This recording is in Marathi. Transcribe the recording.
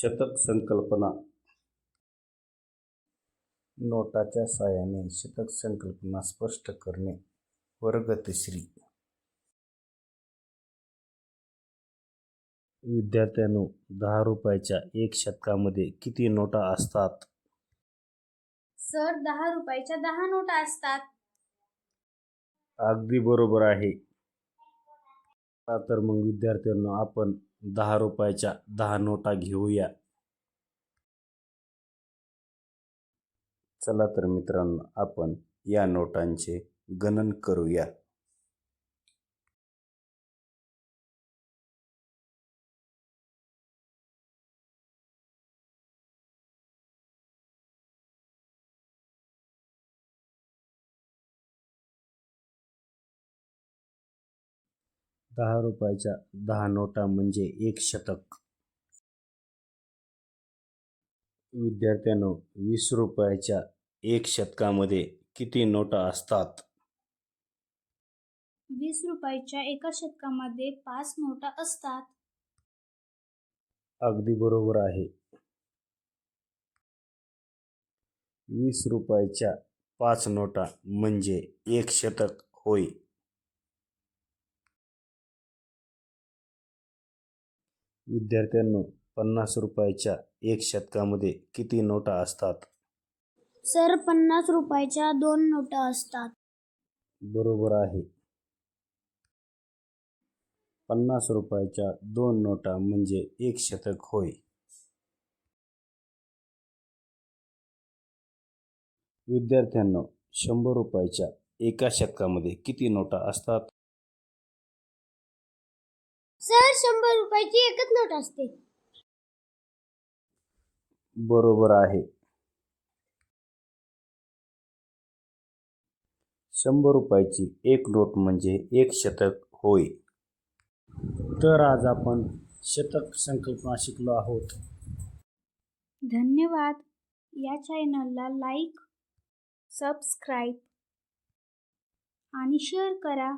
शतक संकल्पना. नोटाच्या साहाय्याने शतक संकल्पना स्पष्ट करणे वर्ग तिसरी विद्यार्थ्यांनो दहा रुपयाच्या एक शतकामध्ये किती नोटा असतात? सर दहा रुपयाच्या दहा नोटा असतात. अगदी बरोबर आहे. आता तर मग विद्यार्थ्यांनो आपण दहा रुपयाच्या दहा नोटा घेऊया. चला तर मित्रांनो आपण या नोटांचे गणन करूया. दहा रुपयाच्या दहा नोटा म्हणजे एक शतक. विद्यार्थ्यांनो वीस रुपयाच्या एक शतकामध्ये किती नोटा असतात? वीस रुपयाच्या एका शतकामध्ये पाच नोटा असतात. अगदी बरोबर आहे. वीस रुपयाच्या पाच नोटा म्हणजे एक शतक होय. विद्यार्थ्यांनो पन्नास रुपयाच्या एक शतकामध्ये किती नोटा असतात? सर पन्नास रुपयाच्या दोन नोटा असतात. बरोबर आहे. पन्नास रुपयाच्या दोन नोटा म्हणजे एक शतक होय. विद्यार्थ्यांनो शंभर रुपयाच्या एका शतकामध्ये किती नोटा असतात? सर शंभर रुपयाची एकच नोट असते. बरोबर आहे. शंभर रुपयाची एक नोट म्हणजे एक शतक होय. तर आज आपण शतक संकल्पना शिकलो आहोत. धन्यवाद. या चॅनलला लाईक सबस्क्राईब आणि शेअर करा.